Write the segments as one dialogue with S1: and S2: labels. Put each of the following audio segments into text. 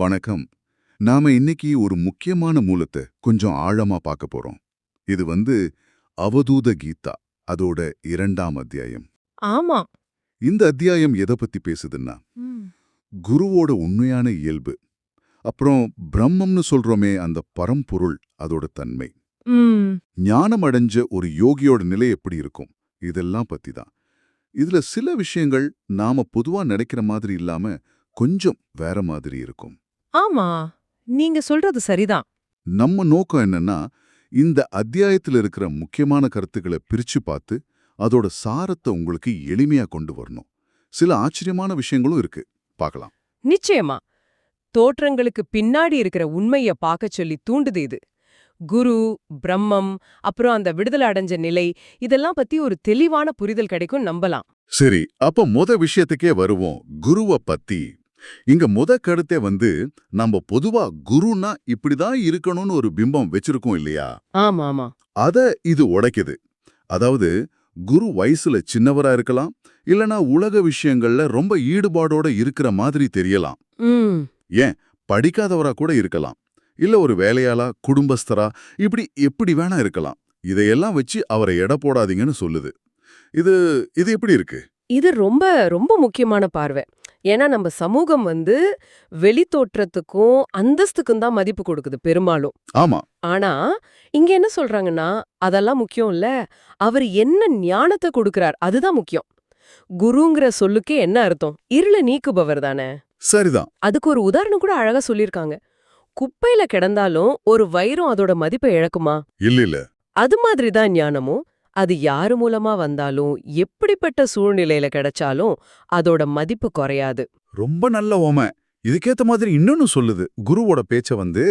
S1: வணக்கம். நாம இன்னைக்கு ஒரு முக்கியமான மூலத்தை கொஞ்சம் ஆழமா பார்க்க போறோம். இது வந்து அவதூத கீதா அதோட இரண்டாம் அத்தியாயம்.
S2: ஆமா.
S1: இந்த அத்தியாயம் எதை பத்தி பேசுதுன்னா குருவோட உண்மையான இயல்பு அப்புறம் பிரம்மம்னு சொல்றோமே அந்த பரம்பொருள் அதோட தன்மை. ஞானம் அடைஞ்ச ஒரு யோகியோட நிலை எப்படி இருக்கும்? இதெல்லாம் பத்தி தான். இதுல சில விஷயங்கள் நாம பொதுவா நினைக்கிற மாதிரி இல்லாம கொஞ்சம் வேற மாதிரி இருக்கும்.
S2: ஆமா நீங்க சொல்றது சரிதான்.
S1: நம்ம நோக்கம் என்னன்னா இந்த அத்தியாயத்துல இருக்கிற முக்கியமான கருத்துக்களை பிரிச்சு பார்த்து அதோட சாரத்தை உங்களுக்கு எளிமையா கொண்டு வரணும். சில ஆச்சரியமான விஷயங்களும் இருக்கு. பார்க்கலாம்.
S2: நிச்சயமா. தோற்றங்களுக்கு பின்னாடி இருக்கிற உண்மைய பார்க்க சொல்லி தூண்டுது இது. குரு பிரம்மம் அப்புறம் அந்த விடுதலை அடைஞ்ச நிலை இதெல்லாம் பத்தி ஒரு தெளிவான புரிதல் கிடைக்கும் நம்பலாம்.
S1: சரி அப்ப முத விஷயத்துக்கே வருவோம். குருவ பத்தி இங்க முத கருத்தே வந்து நம்ம பொதுவா குருன்னா இப்படிதான் இருக்கணும்னு ஒரு பிம்பம் வச்சிருக்கோம் இல்லையா?
S2: ஆமா ஆமா.
S1: அத இது உடைக்குது. அதாவது குரு வயசுல சின்னவரா இருக்கலாம் இல்லனா உலக விஷயங்கள்ல ரொம்ப ஈடுபாடோட இருக்கிற மாதிரி தெரியலாம்.
S2: ம்.
S1: படிக்காதவரா கூட இருக்கலாம். இல்ல ஒரு வேலையாளா குடும்பஸ்தரா இப்படி எப்படி வேணா இருக்கலாம். இதையெல்லாம் வச்சு அவரை எடை போடாதீங்கன்னு சொல்லுது. இது இது எப்படி இருக்கு?
S2: இது ரொம்ப ரொம்ப முக்கியமான பார்வை. ஏன்னா நம்ம சமூகம் வந்து வெளித்தோற்றத்துக்கும் அந்தஸ்துக்கும் தான் மதிப்பு கொடுக்குது பெரும்பாலும்.
S1: ஆமா.
S2: ஆனா இங்க என்ன சொல்றாங்கன்னா அதெல்லாம் முக்கியம் இல்ல. அவர் என்ன ஞானத்தை கொடுக்கறார் அதுதான் முக்கியம். குருங்கிற சொல்லுக்கே என்ன அர்த்தம்? இருளை நீக்குபவர் தானே.
S1: சரிதான்.
S2: அதுக்கு ஒரு உதாரணம் கூட அழகா சொல்லிருக்காங்க குப்பையில கிடந்தாலும் ஒரு வைரம் அதோட மதிப்பை இழக்குமா?
S1: இல்ல இல்ல.
S2: அது மாதிரி தான் ஞானமும். அது யாரு மூலமா வந்தாலும் எப்படிப்பட்ட சூழ்நிலையில கிடைச்சாலும் அதோட மதிப்பு குறையாது.
S1: ரொம்ப நல்ல ஓமை. இதுக்கேத்த மாதிரி இன்னொன்னு சொல்லுது. குருவோட பேச்ச வந்து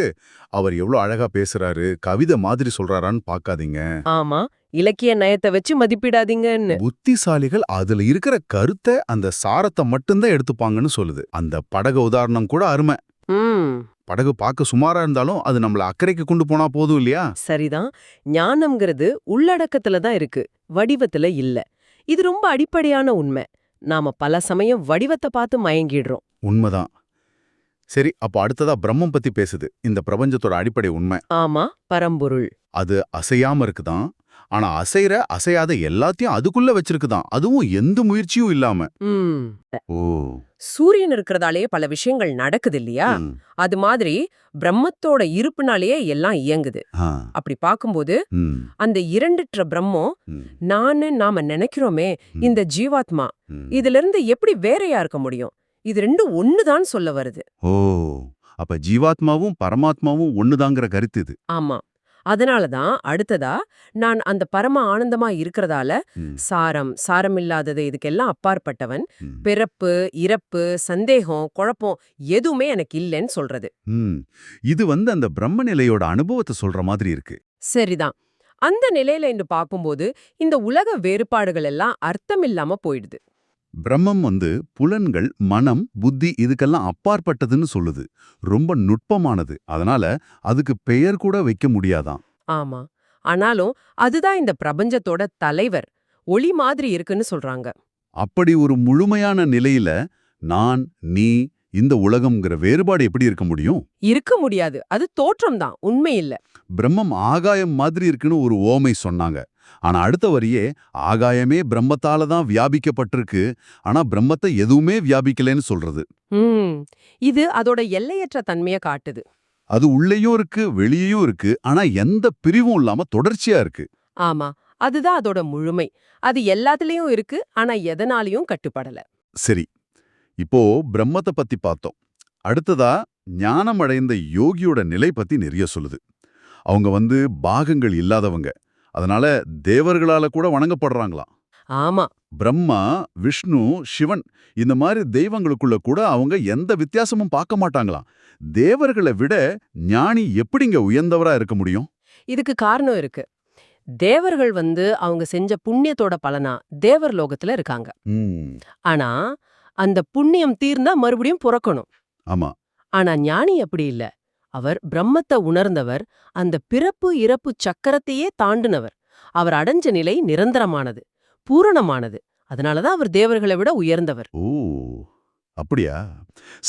S1: அவர் எவ்வளவு அழகா பேசுறாரு கவிதை மாதிரி சொல்றாரான்னு பார்க்காதீங்க
S2: ஆமா. இலக்கிய நயத்தை வச்சு மதிப்பிடாதீங்கன்னு.
S1: புத்திசாலிகள் அதுல இருக்கிற கருத்தை அந்த சாரத்தை மட்டும்தான் எடுத்துப்பாங்கன்னு சொல்லுது. அந்த படகு உதாரணம் கூட அருமை. படகு பார்க்க சுமாரா இருந்தாலும் அது நம்மள அக்கறைக்கு கொண்டு போனா போதும் இல்லையா?
S2: சரிதான். ஞானம்ங்கிறது உள்ளடக்கத்துல தான் இருக்கு வடிவத்துல இல்ல. இது ரொம்ப அடிப்படையான உண்மை. நாம பல சமயம் வடிவத்தை பார்த்து மயங்கிடுறோம்.
S1: உண்மைதான். சரி அப்ப அடுத்ததா பிரம்மம் பத்தி பேசுது. இந்த பிரபஞ்சத்தோட அடிப்படை உண்மை.
S2: ஆமா பரம்பொருள்.
S1: அது அசையாம இருக்குதான். ஆனா அசைற அசையாத எல்லாத்தையும் அதுக்குள்ள வச்சிருக்குதான். அதுவும் எந்த முயற்சியும் இல்லாம. ஓ.
S2: சூரியன் இருக்கிறதாலேயே பல விஷயங்கள் நடக்குது இல்லையா அது மாதிரி பிரம்மத்தோட இருப்புனாலேயே எல்லாம் இயங்குது. அப்படி பார்க்கும்போது அந்த இரண்டற்ற பிரம்மம் நானு நாம நினைக்கிறோமே இந்த ஜீவாத்மா. இதுல இருந்து எப்படி வேறையா இருக்க முடியும்? இது ரெண்டும் ஒண்ணுதான் சொல்ல வருது.
S1: ஓ அப்ப ஜீவாத்மாவும் பரமாத்மாவும் ஒண்ணுதாங்கிற கருத்து இது.
S2: ஆமா. அதனாலதான் அடுத்ததா நான் அந்த பரம ஆனந்தமா இருக்கிறதால
S1: ம்,
S2: சாரம் சாரமில்லாதது இதுக்கெல்லாம் அப்பாற்பட்டவன். பிறப்பு இறப்பு சந்தேகம் குழப்பம் எதுவுமே எனக்கு இல்லைன்னு சொல்றது.
S1: இது வந்து அந்த பிரம்ம நிலையோட அனுபவத்தை சொல்ற மாதிரி இருக்கு.
S2: சரிதான். அந்த நிலையில இன்று பார்க்கும்போது இந்த உலக வேறுபாடுகள் எல்லாம் அர்த்தமில்லாம போயிடுது.
S1: பிரம்மம் வந்து புலன்கள் மனம் புத்தி இதுக்கெல்லாம் அப்பாற்பட்டதுன்னு சொல்லுது. ரொம்ப நுட்பமானது. அதனால அதுக்கு பெயர் கூட வைக்க முடியாதாம்
S2: ஆமா. ஆனாலும் அதுதான் இந்த பிரபஞ்சத்தோட தலைவர். ஒளி மாதிரி இருக்குன்னு சொல்றாங்க.
S1: அப்படி ஒரு முழுமையான நிலையில நான் நீ இந்த உலகம்ங்கிற வேறுபாடு எப்படி இருக்க முடியும்?
S2: இருக்க முடியாது. அது தோற்றம் தான் உண்மை இல்ல.
S1: பிரம்மம் ஆகாயம் மாதிரி இருக்குன்னு ஒரு ஓமை சொன்னாங்க. ஆனா அடுத்த வரியே ஆகாயமே பிரம்மத்தால தான் வியாபிக்கப்பட்டிருக்கு. ஆனா பிரம்மத்தை எதுவுமே வியாபிக்கலைன்னு சொல்றது.
S2: இது அதோட எல்லையற்ற தன்மையை காட்டுது.
S1: அது உள்ளேயும் இருக்கு வெளியேயும் இருக்கு. ஆனா எந்த பிரிவும் இல்லாம தொடர்ச்சியா இருக்கு.
S2: ஆமா. அதுதான் அதோட முழுமை. அது எல்லாத்துலயும் இருக்கு ஆனா எதனாலையும் கட்டுப்படல.
S1: சரி. இப்போ பிரம்மத்தை பத்தி பார்த்தோம். அடுத்ததா ஞானம் அடைந்த யோகியோட நிலை பத்தி நிறைய சொல்லுது. அவங்க வந்து பாகங்கள் இல்லாதவங்க. அதனால தேவர்களால கூட வணங்கப்படுறாங்களாம்
S2: ஆமா.
S1: பிரம்மா விஷ்ணு சிவன் இந்த மாதிரி தெய்வங்களுக்குள்ள கூட அவங்க எந்த வித்தியாசமும் பார்க்க மாட்டாங்களாம். தேவர்களை விட ஞானி எப்படிங்க உயர்ந்தவரா இருக்க முடியும்?
S2: இதுக்கு காரணம் இருக்கு. தேவர்கள் வந்து அவங்க செஞ்ச புண்ணியத்தோட பலனா தேவர் லோகத்துல இருக்காங்க. ஆனா அந்த புண்ணியம் தீர்ந்தா மறுபடியும் புறக்கணும்.
S1: ஆமா.
S2: ஆனா ஞானி அப்படி இல்ல. அவர் பிரம்மத்தை உணர்ந்தவர் அந்த பிறப்பு இறப்பு சக்கரத்தையே தாண்டுனவர். அவர் அடைஞ்ச நிலை நிரந்தரமானது பூரணமானது. அதனாலதான் அவர் தேவர்களை விட உயர்ந்தவர்.
S1: ஓ அப்படியா?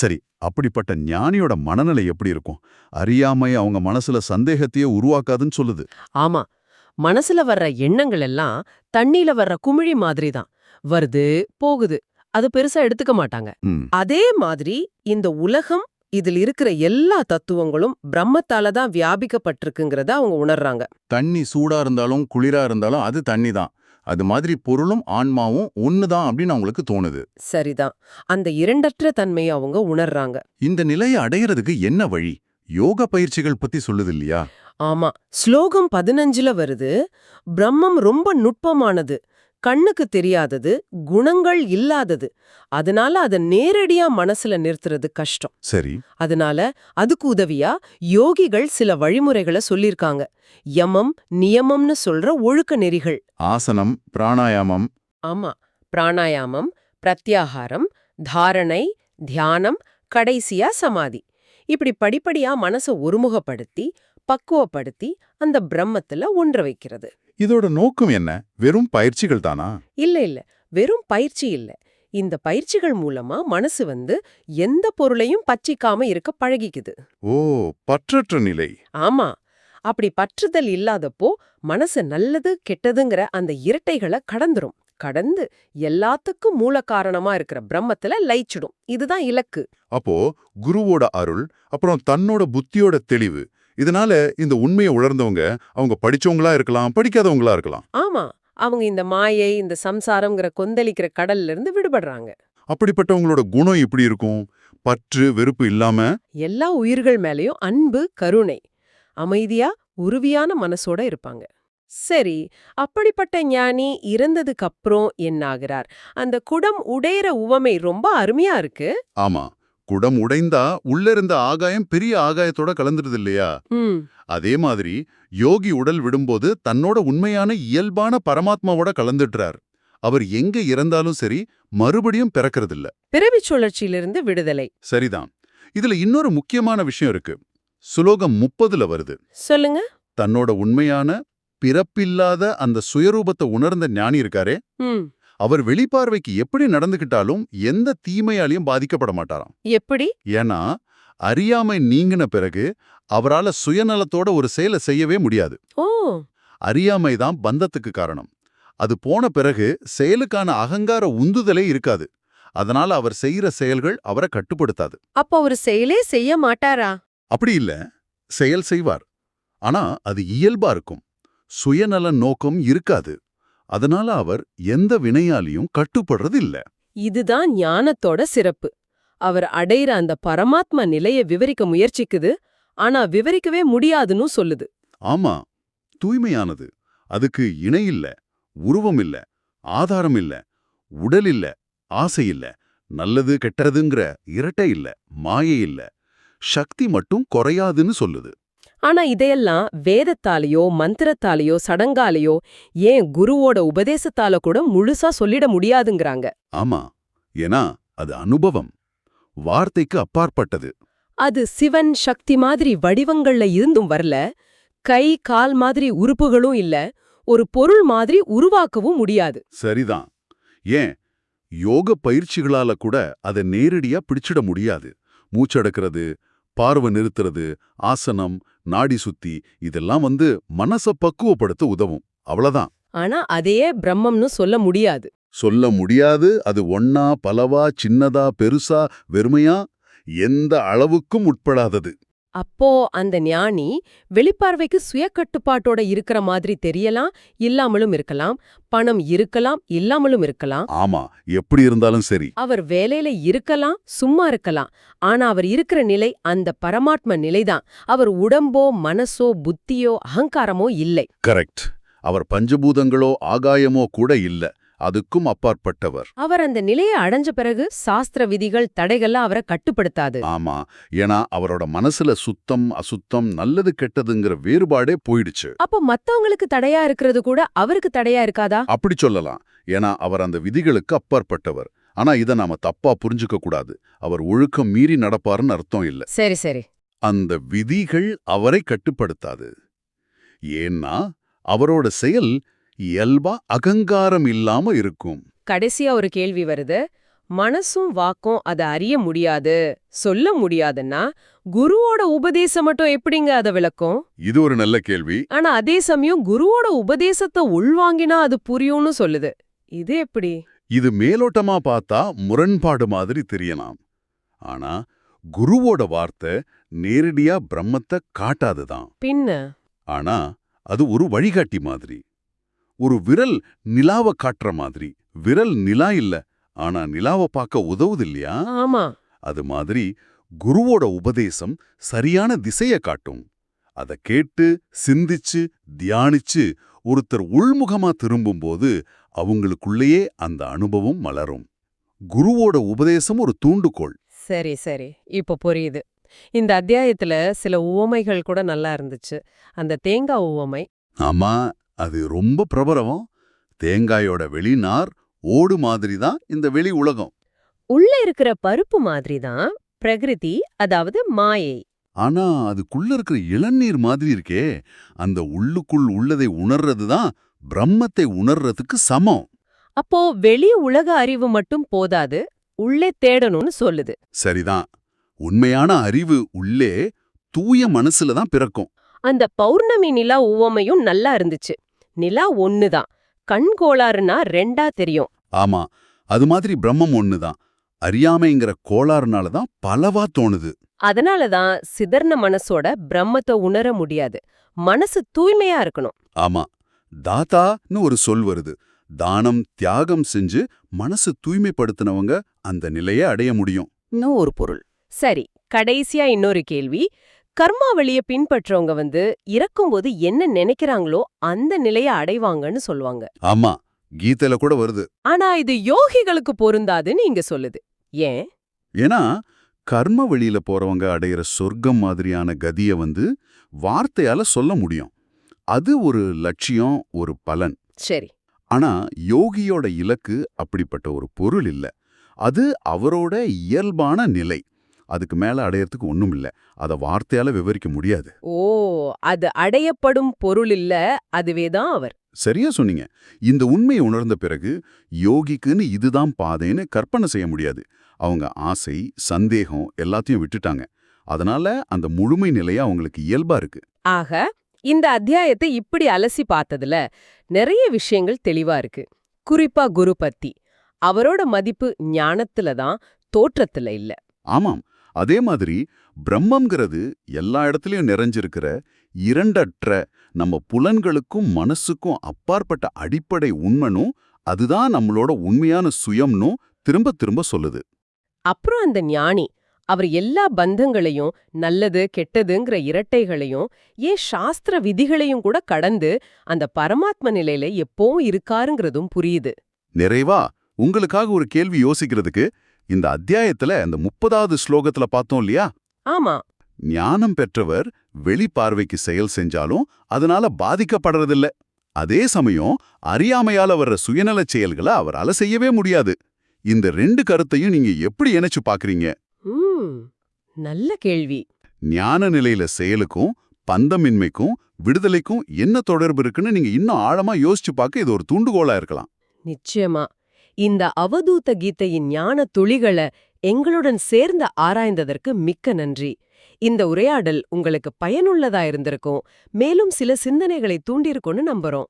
S1: சரி அப்படிப்பட்ட ஞானியோட மனநிலை எப்படி இருக்கும்? அறியாமை அவங்க மனசுல சந்தேகத்தையே உருவாக்காதுன்னு சொல்லுது.
S2: ஆமா மனசுல வர்ற எண்ணங்கள் எல்லாம் தண்ணியில வர்ற குமிழி மாதிரி தான் வருது போகுது. அது பெருசா எடுத்துக்க மாட்டாங்க. அதே மாதிரி இந்த உலகம் இதில் இருக்கிற எல்லா தத்துவங்களும் பிரம்மத்தால தான் வியாபிக்கப்பட்டிருக்குங்கிறத அவங்க உணர்றாங்க.
S3: தண்ணி சூடா இருந்தாலும் குளிரா இருந்தாலும் அது தண்ணி தான். அது மாதிரி பொருளும் ஆன்மாவும் ஒண்ணுதான் அப்படின்னு அவங்களுக்கு தோணுது.
S2: சரிதான். அந்த இரண்டற்ற தன்மையை அவங்க உணர்றாங்க.
S3: இந்த நிலையை அடையறதுக்கு என்ன வழி? யோக பயிற்சிகள் பத்தி சொல்லுது இல்லையா?
S2: ஆமா. ஸ்லோகம் பதினஞ்சுல வருது பிரம்மம் ரொம்ப நுட்பமானது. கண்ணுக்கு தெரியாதது குணங்கள் இல்லாதது. அதனால அத நேரடியா மனசுல நிறுத்துறது கஷ்டம்.
S1: சரி.
S2: அதனால அதுக்கு உதவியா யோகிகள் சில வழிமுறைகளை சொல்லிருக்காங்க யமம் நியமம்னு சொல்ற ஒழுக்க நெறிகள்.
S3: ஆசனம் பிராணாயாமம்.
S2: ஆமா. பிராணாயாமம் பிரத்யாகாரம் தாரணை தியானம் கடைசியா சமாதி. இப்படி படிப்படியா மனசை ஒருமுகப்படுத்தி பக்குவப்படுத்தி அந்த பிரம்மத்துல ஒன்ற வைக்கிறது.
S3: இதோட நோக்கம் என்ன? வெறும் பயிற்சிகள் தானா?
S2: இல்ல இல்ல. வெறும் பயிற்சி இல்ல. இந்த பயிற்சிகள் மூலமா மனசு வந்து எந்த பொருளையும் பற்றிக்காம இருக்க பழகிக்குது.
S3: ஓ பற்றற்ற நிலை.
S2: ஆமா. அப்படி பற்றுதல் இல்லாதப்போ மனசு நல்லது கெட்டதுங்கிற அந்த இரட்டைகளை கடந்துரும். கடந்து எல்லாத்துக்கும் மூல காரணமா இருக்கிற பிரம்மத்துல லயிச்சிடும். இதுதான் இலக்கு.
S3: அப்போ குருவோட அருள் அப்புறம் தன்னோட புத்தியோட தெளிவு இதனால இந்த உண்மையை உணர்ந்தவங்க அவங்க படிச்சவங்களா இருக்கலாம் படிக்காதவங்களா இருக்கலாம்.
S2: ஆமா. அவங்க இந்த மாயை இந்த சம்சாரம்ங்கிற கொந்தளிக்கிற கடல்ல இருந்து விடுபடுறாங்க.
S3: அப்படிப்பட்டவங்களோட குணம் எப்படி இருக்கும்? பற்று வெறுப்பு இல்லாம?
S2: எல்லா உயிர்கள் மேலயும் அன்பு கருணை. அமைதியா உருவியான மனசோட இருப்பாங்க. சரி அப்படிப்பட்ட ஞானி இறந்ததுக்கு அப்புறம் என்னாகிறார்? அந்த குடம் உடையிற உவமை ரொம்ப அருமையா இருக்கு.
S1: ஆமா. குடம் உடைந்தா உள்ள இருந்த ஆகாயம் பெரிய ஆகாயத்தோட கலந்துருது இல்லையா அதே மாதிரி யோகி உடல் விடும்போது தன்னோட உண்மையான இயல்பான பரமாத்மாவோட கலந்துடுறார். அவர் எங்க இறந்தாலும் சரி மறுபடியும் பிறக்கறதில்ல.
S2: பிறவி சுழற்சியிலிருந்து விடுதலை.
S1: சரிதான். இதுல இன்னொரு முக்கியமான விஷயம் இருக்கு. சுலோகம் முப்பதுல வருது.
S2: சொல்லுங்க.
S1: தன்னோட உண்மையான பிறப்பில்லாத அந்த சுயரூபத்தை உணர்ந்த ஞானி இருக்காரே? அவர் வெளிப்பார்வைக்கு எப்படி நடந்துகிட்டாலும் எந்த தீமையாலையும் பாதிக்கப்பட மாட்டாராம்.
S2: எப்படி?
S1: ஏன்னா அறியாமை நீங்கின பிறகு அவரால சுயநலத்தோட ஒரு செயலை செய்யவே முடியாது.
S2: ஓ!
S1: அறியாமை தான் பந்தத்துக்கு காரணம். அது போன பிறகு செயலுக்கான அகங்கார உந்துதலே இருக்காது. அதனால அவர் செய்யற செயல்கள் அவரை கட்டுப்படுத்தாது.
S2: அப்ப ஒரு செயலே செய்ய மாட்டாரா?
S1: அப்படி இல்ல. செயல் செய்வார். ஆனா அது இயல்பா இருக்கும். சுயநல நோக்கம் இருக்காது. அதனால அவர் எந்த வினையாலையும் கட்டுப்படுறது இல்ல
S2: இதுதான் ஞானத்தோட சிறப்பு. அவர் அடையிற அந்த பரமாத்ம நிலைய விவரிக்க முயற்சிக்குது ஆனா விவரிக்கவே முடியாதுன்னு சொல்லுது.
S1: ஆமா தூய்மையானது. அதுக்கு இணை இல்ல உருவம் இல்ல ஆதாரம் இல்ல உடல் இல்ல ஆசை இல்ல நல்லது கெட்டதுங்கிற இரட்டை இல்ல மாயை இல்ல. சக்தி மட்டும் குறையாதுன்னு சொல்லுது.
S2: ஆனா இதையெல்லாம் வேதத்தாலேயோ மந்திரத்தாலேயோ சடங்காலேயோ ஏன் குருவோட உபதேசத்தால கூட முழுசா சொல்லிட முடியாதுங்கறாங்க.
S1: ஆமா ஏன்னா அது அனுபவம் வார்த்தைக்கு அப்பாற்பட்டது.
S2: அது சிவன் சக்தி மாதிரி வடிவங்கள்ல இருந்தும் வரல கை கால் மாதிரி உறுப்புகளும் இல்ல ஒரு பொருள் மாதிரி உருவாக்கவும் முடியாது.
S1: சரிதான். ஏன்? யோக பயிற்சிகளால கூட அதை நேரடியா பிடிச்சிட முடியாது. மூச்சடக்கிறது பார்வை நிறுத்துறது ஆசனம் நாடி சுத்தி இதெல்லாம் வந்து மனச பக்குவப்படுத்த உதவும். அவ்வளவுதான்.
S2: ஆனா அதையே பிரம்மம்னு சொல்ல முடியாது.
S1: சொல்ல முடியாது. அது ஒன்னா பலவா சின்னதா பெருசா வெறுமையா? எந்த அளவுக்கும் உட்படாதது.
S2: அப்போ அந்த ஞானி வெளிப்பார்வைக்கு சுய கட்டுப்பாட்டோட இருக்கிற மாதிரி தெரியலாம் இல்லாமலும் இருக்கலாம் பணம் இருக்கலாம் இல்லாமலும் இருக்கலாம்.
S1: ஆமா எப்படி இருந்தாலும் சரி.
S2: அவர் வேலையில இருக்கலாம் சும்மா இருக்கலாம். ஆனா அவர் இருக்கிற நிலை அந்த பரமாத்ம நிலைதான். அவர் உடம்போ மனசோ புத்தியோ அகங்காரமோ இல்லை.
S1: கரெக்ட். அவர் பஞ்சபூதங்களோ ஆகாயமோ கூட இல்ல. அதுக்கும் அப்பாற்பட்டவர்.
S2: அவர் அந்த நிலையை அடைஞ்ச பிறகு சாஸ்திர விதிகள் தடைகள்லாம் அவரை கட்டுப்படுத்தாது.
S1: ஆமா. ஏன்னா அவரோட மனசுல சுத்தம் அசுத்தம் நல்லது கெட்டதுங்கிற வேறுபாடே போயிடுச்சு.
S2: அப்போ மத்தவங்களுக்கு தடையா இருக்கிறது கூட அவருக்கு தடையா இருக்காதா?
S1: அப்படி சொல்லலாம். ஏன்னா அவர் அந்த விதிகளுக்கு அப்பாற்பட்டவர். ஆனா இத நாம தப்பா புரிஞ்சுக்க கூடாது. அவர் ஒழுக்கம் மீறி நடப்பாருன்னு அர்த்தம் இல்ல.
S2: சரி சரி.
S1: அந்த விதிகள் அவரை கட்டுப்படுத்தாது. ஏன்னா அவரோட செயல் இயல்பா அகங்காரம் இல்லாம இருக்கும்.
S2: கடைசியா ஒரு கேள்வி வருது. மனசும் வாக்கும் அதை அறிய முடியாது. சொல்ல முடியாதுன்னா குருவோட உபதேசம் மட்டும் எப்படிங்க அதை விளக்கும்?
S1: இது ஒரு நல்ல கேள்வி.
S2: ஆனா அதே சமயம் குருவோட உபதேசத்தை உள்வாங்கினா அது புரியும்னு சொல்லுது. இது எப்படி?
S1: இது மேலோட்டமா பார்த்தா முரண்பாடு மாதிரி தெரியலாம். ஆனா குருவோட வார்த்தை நேரடியா பிரம்மத்தை காட்டாதுதான்.
S2: பின்ன?
S1: ஆனா அது ஒரு வழிகாட்டி மாதிரி. ஒரு விரல் நிலாவ காட்டுற மாதிரி. விரல் நிலா இல்ல ஆனா நிலாவை பார்க்க உதவுது இல்லையா
S2: ஆமா.
S1: அது மாதிரி குருவோட உபதேசம் சரியான திசைய காட்டும். அத கேட்டு சிந்திச்சு தியானிச்சு ஒருத்தர் உள்முகமா திரும்பும்போது அவங்களுக்குள்ளேயே அந்த அனுபவம் மலரும். குருவோட உபதேசம் ஒரு தூண்டுகோள்.
S2: சரி சரி. இப்போ புரியுது. இந்த அத்தியாயத்துல சில உவமைகள் கூட நல்லா இருந்துச்சு. அந்த தேங்காய் உவமை.
S1: ஆமா. அது ரொம்ப பிரபலம். தேங்காயோட வெளிநார் ஓடு மாதிரி தான் இந்த வெளி உலகம்.
S2: உள்ள இருக்கிற பருப்பு மாதிரி தான் பிரகிருதி அதாவது மாயை.
S1: ஆனா அதுக்குள்ள இருக்கிற இளநீர் மாதிரி இருக்கே. அந்த உள்ளுக்குள் உள்ளதை உணர்றது தான் பிரம்மத்தை உணர்றதுக்கு சமம்.
S2: அப்போ வெளி உலக அறிவு மட்டும் போதாது உள்ளே தேடணும்னு சொல்லுது.
S1: சரிதான். உண்மையான அறிவு உள்ளே தூய மனசுல தான் பிறக்கும்.
S2: அந்த பௌர்ணமி நிலா உவமையும் நல்லா இருந்துச்சு. நிலா ஒண்ணுதான். கண் கோளாறுனா ரெண்டா தெரியும்.
S1: ஆமா அது மாதிரி பிரம்மம் ஒண்ணுதான். அறியாமைங்கிற கோளாறுனால தான் பலவா தோணுது.
S2: அதனாலதான் சிதர்ன மனசோட பிரம்மத்தை உணர முடியாது. மனசு தூய்மையா இருக்கணும்.
S1: ஆமா தாத்தான்னு ஒரு சொல் வருது. தானம் தியாகம் செஞ்சு மனசு தூய்மைப்படுத்தினவங்க அந்த நிலையை அடைய முடியும்.
S2: இன்னும் ஒரு பொருள். சரி கடைசியா இன்னொரு கேள்வி. கர்மாவளிய பின்பற்றவங்க வந்து இறக்கும்போது என்ன நினைக்கிறாங்களோ அந்த நிலைய அடைவாங்கன்னு சொல்லுவாங்க.
S1: ஆமா கீதையில கூட வருது.
S2: ஆனா இது யோகிகளுக்கு பொருந்தாதுன்னு இங்க சொல்லுது. ஏன்?
S1: ஏன்னா கர்ம வழியில போறவங்க அடையிற சொர்க்கம் மாதிரியான கதிய வந்து வார்த்தையால சொல்ல முடியும். அது ஒரு லட்சியம் ஒரு பலன்.
S2: சரி.
S1: ஆனா யோகியோட இலக்கு அப்படிப்பட்ட ஒரு பொருள் இல்ல. அது அவரோட இயல்பான நிலை. அதுக்கு மேல அடையறதுக்கு ஒண்ணும் இல்ல. அத வார்த்தையால விவரிக்க முடியாது.
S2: ஓ அது அடையப்படும் பொருள் இல்ல அதுவேதான் அவர்.
S1: சரியா சொன்னீங்க. இந்த உண்மையை உணர்ந்த பிறகு யோகிக்குன்னு இதுதான் பாதைன்னு கற்பனை செய்ய முடியாது. அவங்க ஆசை சந்தேகம் எல்லாத்தையும் விட்டுட்டாங்க. அதனால அந்த முழுமை நிலையா அவங்களுக்கு இயல்பா இருக்கு.
S2: ஆக இந்த அத்தியாயத்தை இப்படி அலசி பார்த்ததுல நிறைய விஷயங்கள் தெளிவா இருக்கு. குறிப்பா குரு பத்தி அவரோட மதிப்பு ஞானத்துல தான் தோற்றத்துல இல்ல.
S1: ஆமாம். அதே மாதிரி பிரம்மம்ங்கிறது எல்லா இடத்துலயும் நிறைஞ்சிருக்கிற இரண்டற்ற நம்ம புலன்களுக்கும் மனசுக்கும் அப்பாற்பட்ட அடிப்படை உண்மனும் அதுதான் நம்மளோட உண்மையான சுயம்னும் திரும்ப திரும்ப சொல்லுது.
S2: அப்புறம் அந்த ஞானி அவர் எல்லா பந்தங்களையும் நல்லது கெட்டதுங்கிற இரட்டைகளையும் ஏன் சாஸ்திர விதிகளையும் கூட கடந்து அந்த பரமாத்ம நிலையில எப்பவும் இருக்காருங்கிறதும் புரியுது.
S1: நிறைவா? உங்களுக்காக ஒரு கேள்வி யோசிக்கிறதுக்கு இந்த அத்தியாயத்துல அந்த முப்பதாவது ஸ்லோகத்துல பார்த்தோம் இல்லையா?
S2: ஆமா.
S1: ஞானம் பெற்றவர் வெளிப்பார்வைக்கு செயல் செஞ்சாலும் அதனால பாதிக்கப்படுறதில்ல. அதே சமயம் அறியாமையால வர்ற சுயநலச் செயல்களை அவரால செய்யவே முடியாது. இந்த ரெண்டு கருத்தையும் நீங்க எப்படி இணைச்சு பாக்குறீங்க
S2: நல்ல கேள்வி.
S1: ஞான நிலையில செயலுக்கும் பந்தமின்மைக்கும் விடுதலைக்கும் என்ன தொடர்பு இருக்குன்னு நீங்க இன்னும் ஆழமா யோசிச்சு பார்க்க இது ஒரு தூண்டுகோலா இருக்கலாம்.
S2: நிச்சயமா. இந்த அவதூத கீதையின் ஞான துளிகளை எங்களுடன் சேர்ந்து ஆராய்ந்ததற்கு மிக்க நன்றி. இந்த உரையாடல் உங்களுக்கு பயனுள்ளதா இருந்திருக்கும். மேலும் சில சிந்தனைகளை தூண்டிருக்கும்னு நம்புறோம்.